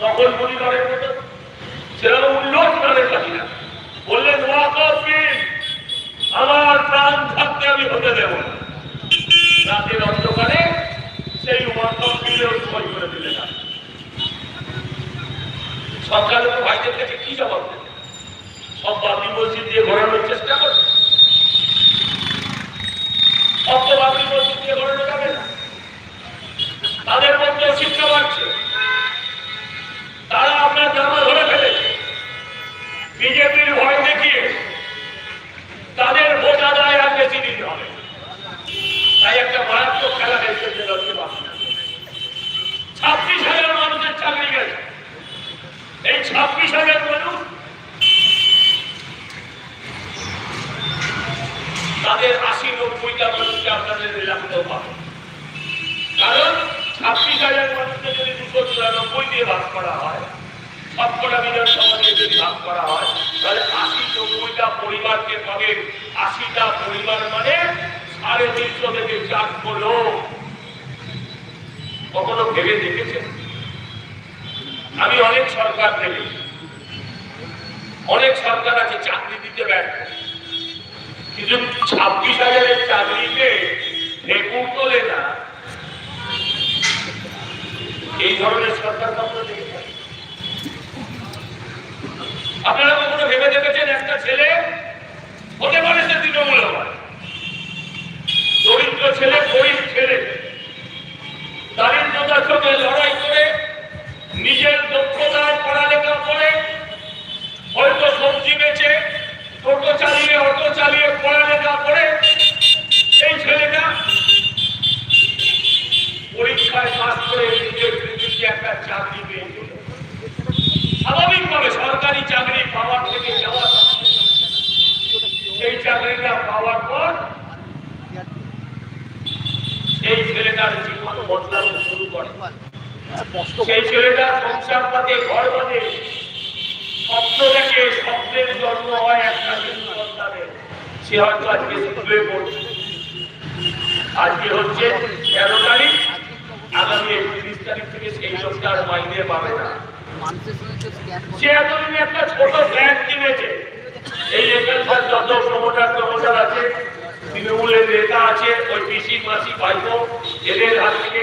নকল পরিবারের সেরকম উল্লোস প্রাণের পাখি না। বললেন আমার প্রাণ থাকতে আমি হতে দেব রাতের অন্ধকারে সেই সই করে ভাইদের কাছে কি জবাব দেবে? সব বাতি মসজিদ দিয়ে ঘোরানোর চেষ্টা করবে। সব তো বাতি মসজিদ দিয়ে ঘোরানো যাবে না। তাদের মধ্যে শিক্ষা বাড়ছে তারা আপনার জামা ধরে ফেলেছে বিজেপির ভয় দেখিয়ে তাদের ভোট আদায় আর বেশি দিন হবে না। তাই একটা মারাত্মক খেলা হয়েছে ছাব্বিশ হাজার মানুষের চাকরি গেছে এই ছাব্বিশ হাজার মানুষ তাদের আশি নব্বইটা আপনাদের কারণ ছাব্বিশ হাজার মানুষকে যদি দুশো দিয়ে ভাগ করা হয় যদি ভাগ করা হয়, তাহলে আশি নব্বইটা পরিবারকে আশিটা পরিবার মানে সাড়ে তিনশো থেকে লোক। কখনো ভেবে দেখেছেন? আমি অনেক সরকার দেখেছি অনেক সরকার আছে চাকরি দিতে ব্যর্থ। কিন্তু ছাব্বিশ হাজারের চাকরিতে ঢেকুর তোলে না। এই ধরনের সরকার আপনারা কখনো ভেবে দেখেছেন একটা ছেলে? হতে পারে সে তৃণমূল হয়। দরিদ্র ছেলে, গরিব ছেলে। দারিদ্রতার সঙ্গে লড়াই করে নিজের দক্ষতায় পড়ালেখা করে হয়তো সবজি বেচে, টোটো চালিয়ে, অটো চালিয়ে পড়ালেখা করে এই ছেলেটা পরীক্ষায় পাস করে নিজের পৃথিবীতে একটা চাকরি পেয়েছিল স্বাভাবিকভাবে সরকারি চাকরি পাওয়ার থেকে যাওয়া সেই চাকরিটা পাওয়ার পর এই ছেলেটার জীবন বদলাতে শুরু করে। সেই ছেলেটা সংসার পাতে ঘর বাঁধে। স্বপ্ন দেখে স্বপ্নের জন্ম হয় একটা সে হয়তো আজকে স্কুলে পড়ছে আজকে হচ্ছে তেরো তারিখ। আগামী একত্রিশ তারিখ থেকে সেই লোকটা আর মাইনে পাবে না। সে এতদিন একটা ছোট ব্যাগ কিনেছে। এই এখানকার যত প্রমোটার প্রমোটার আছে, তৃণমূলের নেতা আছে, ওই পিসি, মাসি, ভাইপো, এদের হাত থেকে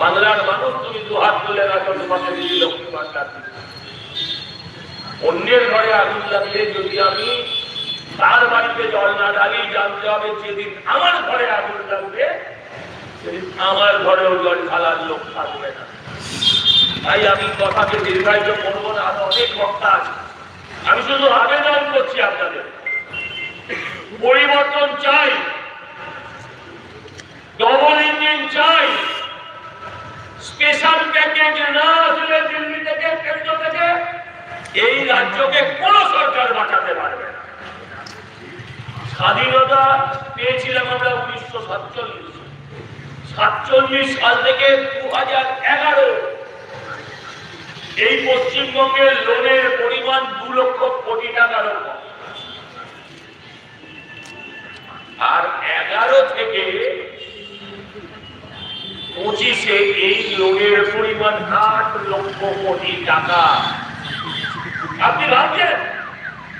বাংলার মানুষ তুমি দু হাত তুলে রাখো, তোমাকে দিদি লক্ষ্মী ভান্ডার অন্যের ঘরে আগুন লাগলে যদি আমি তার বাড়িতে জল না ঢালি, জানতে হবে যেদিন আমার ঘরে আগুন লাগবে, সেদিন আমার ঘরেও জল ঢালার লোক থাকবে না। তাই আমি কথাকে দীর্ঘায়িত করব না, আরও অনেক বক্তা আছে। আমি শুধু আবেদন করছি আপনাদের। পরিবর্তন চাই ডবল ইঞ্জিন চাই। স্পেশাল প্যাকেজ না আসলে দিল্লি থেকে কেন্দ্র থেকে এই রাজ্যকে কোন সরকার বাঁচাতে পারবে না। স্বাধীনতা পেয়েছিলাম আমরা উনিশশো সাতচল্লিশ। সাতচল্লিশ সাল থেকে দু হাজার এগারো এই পশ্চিমবঙ্গের লোনের পরিমাণ দু লক্ষ কোটি টাকার আর এগারো থেকে পঁচিশে এই লোনের পরিমাণ আট লক্ষ কোটি টাকা আপনি ভাবছেন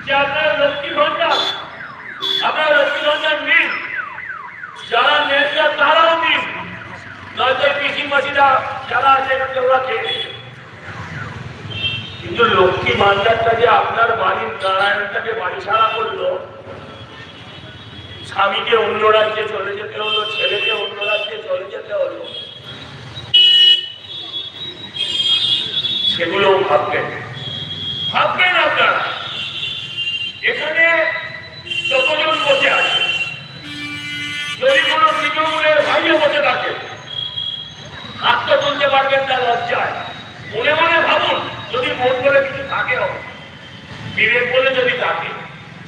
যে আপনার লক্ষ্মী ভান্ডার, আপনার লক্ষ্মী ভান্ডার নিন, যারা নেতা তারাও নিন নয়তো পিসি মাসিরা যারা আছে এখানে ওরা খেয়ে। কিন্তু লক্ষ্মী ভান্ডারটা যে আপনার বাড়ির নারায়ণটাকে বাড়ি ছাড়া করল, স্বামীকে অন্য রাজ্যে চলে যেতে হলো, ছেলেকে অন্য রাজ্যে চলে যেতে হলো সেগুলো ভাববেন। ভাববেন আপনারা। এখানে যতজন বসে আছে, যদি কোনো তৃণমূলের ভাইও বসে থাকে, হাত তো তুলতে পারবেন না, লজ্জায়। মনে মনে ভাবুন, যদি মন বলে কিছু থাকে বিবেক বলে যদি থাকে,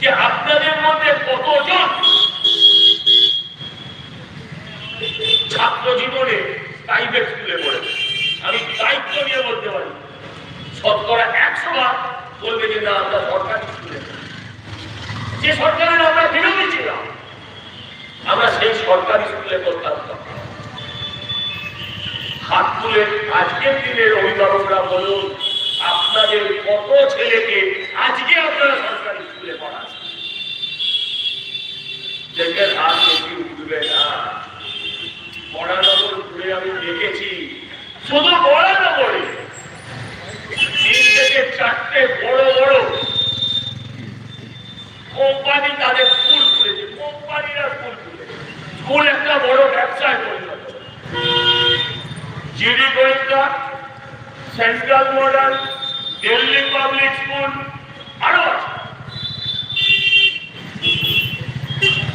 যে আপনাদের মধ্যে কতজন ছাত্র জীবনে প্রাইভেট স্কুলে পড়েছে? আমি দায়িত্ব নিয়ে বলতে পারি। শতকরা একশো ভাগ বলবে যে, না, আমরা সরকারি। যে সরকারের আমরা বিরোধী ছিলাম, আমরা সেই সরকারি স্কুলে করতাম হাত তুলে আজকের দিনের অভিভাবকরা বলুন, আপনাদের কত ছেলেকে আজকে আপনারা সরকারি স্কুলে পড়াচ্ছেন দেখেন হাত বেশি উঠবে না বড়ানগর ঘুরে আমি দেখেছি শুধু বড়ানগরে তিন থেকে চারটে বড় বড় কোম্পানি তাদের স্কুল খুলেছে, কোম্পানিরা স্কুল খুলেছে। স্কুল একটা বড় ব্যবসায় পরিণত GD Goenka central modern Delhi public school আরও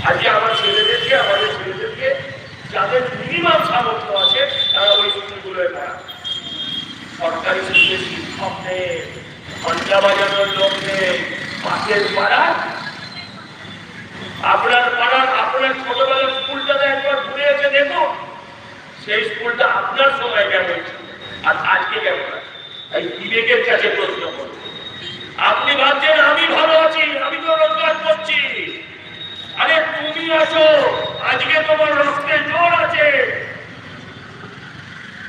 আজকে আমার ছেলেদেরকে, আমাদের ছেলেদেরকে যাদের মিনিমাম সামর্থ্য আছে, তারা ওই স্কুলগুলোয় সরকারি স্কুলে শিক্ষক নেই ঘণ্টা বাজানোর লোক নেই, পাশের পাড়া আপনার পাড়ার আপনার ছোটবেলার স্কুলটাতে একবার ঘুরে এসে দেখুন, সেই স্কুলটা আপনার সময় কেমন ছিল আর আজকে কেমন তাই বিবেকের কাছে প্রশ্ন করুন। আপনি ভাবছেন, আমি ভালো আছি, আমি তো রোজগার করছি। আরে তুমি আছো আজকে তোমার রক্তে জোর আছে।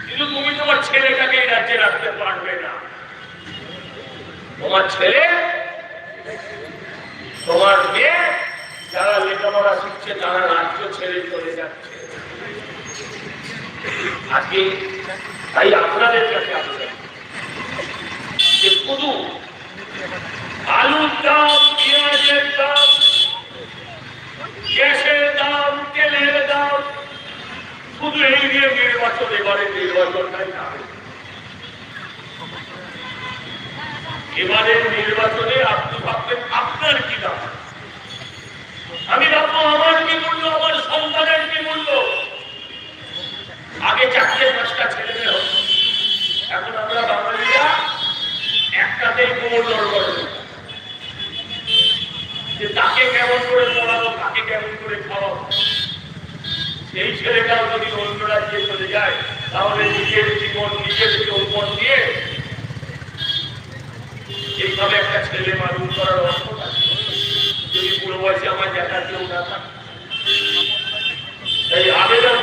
কিন্তু তুমি তোমার ছেলেটাকে এই রাজ্যে রাখতে পারবে না। তোমার ছেলে? তোমার লেখাপড়া শিখছে তারা রাজ্য ছেড়ে চলে যাচ্ছে। আজকে তাই আপনাদের কাছে আসছে শুধু আলুর দাম, পেঁয়াজের দাম, গ্যাসের দাম, তেলের দাম, শুধু এই নিয়ে নির্বাচন এবারে নির্বাচনটাই না? এবারের নির্বাচনে আপনি ভাববেন আপনার কি দাম? আমি ভাববো আমার কি মূল্য? আমার সন্তানের কি মূল্য? আগে চারটে পাঁচটা ছেলে এখন আমরা বাঙালিরা একটাতেই কোমর জড় করে দিই। যে তাকে কেমন করে পড়াবো, তাকে কেমন করে খাওয়াবো? সেই ছেলেটাও যদি অন্য রাজ্যে চলে যায়, তাহলে নিজের জীবন, নিজের যৌবন দিয়ে এইভাবে একটা ছেলে মানুষ করার অর্থ বয়সে আমার দেখার কেউ না এই আবেদন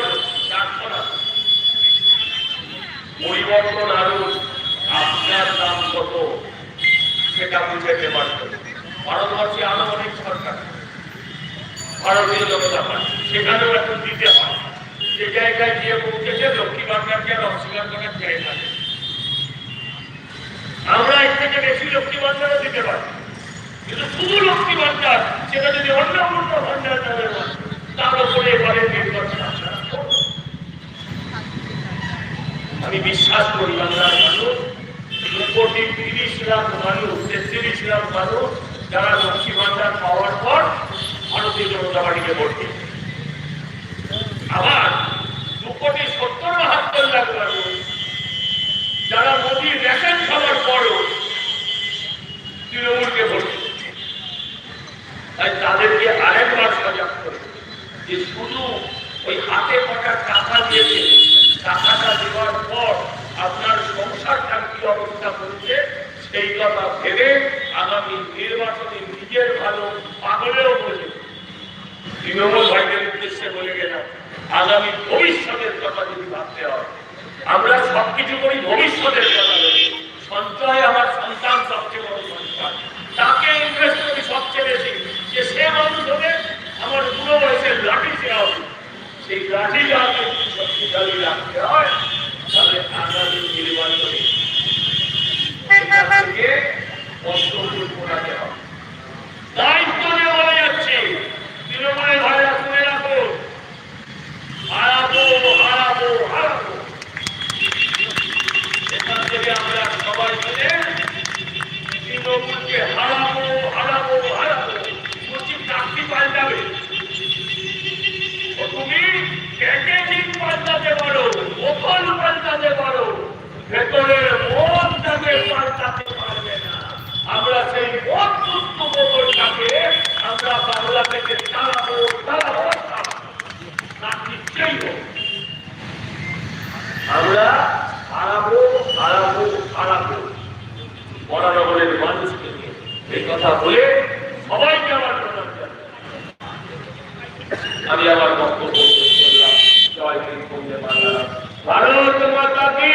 পরিবর্তন আরও আপনার দাম কত সেটা বুঝে দেবার জন্য। ভারতবর্ষে আরও অনেক সরকার, ভারতীয় জনতা পার্টি, সেখানেও এখন দিতে হয়। যে জায়গায় গিয়ে পৌঁছেছে, লক্ষ্মী ভান্ডারকে আর অস্বীকার করার জায়গা আমরা এর থেকে বেশি লক্ষ্মী ভান্ডারও দিতে পারি কিন্তু লক্ষ্মী ভান্ডার, সেটা যদি অন্য অন্য ভান্ডার না তার উপরে আপনারা করুন। আমি বিশ্বাস করি, বাংলার মানুষ কোটি তিরিশ লাখ মানুষ, তেত্রিশ লাখ মানুষ যারা লক্ষ্মী ভান্ডার পাওয়ার পর ভারতীয় জনতা পার্টিকে ভোট আবার দু কোটি সত্তর বাহাত্তর লাখ মানুষ যারা মোদীর রেশন খাওয়ার পরও তৃণমূলকে ভোট তাই তাদেরকে আরেকবার সজাগ করে যে শুধু ওই হাতে কটা টাকা দিয়েছে, টাকাটা দেওয়ার পর আপনার সংসারটা কি অবস্থা করছে সেই কথা ভেবে আগামী নির্বাচনে নিজের ভালো পাগলেও বলে তৃণমূল ভাইদের উদ্দেশ্যে বলে গেলাম, আগামী ভবিষ্যতের কথা যদি ভাবতে হয়, আমরা সবকিছু করি ভবিষ্যতের কথা সঞ্চয় আমার সন্তান সবচেয়ে বড় সন্তান তাকে ইনভেস্ট করি সবচেয়ে বেশি। বয়সের লাঠি সে সেই আগে যদি শক্তিশালী রাখতে হয় তাহলে আগামী নির্বাচনে দুনিয়া থেকে চালাবো চালাবো আমরা হারাবো হারাবো হারাবো। বরানগরের মানুষকে এই কথা বলে সবাইকে আমার আমি আমার বক্তব্য জয় হিন্দ বন্দে মাতা ভারত মাতা কি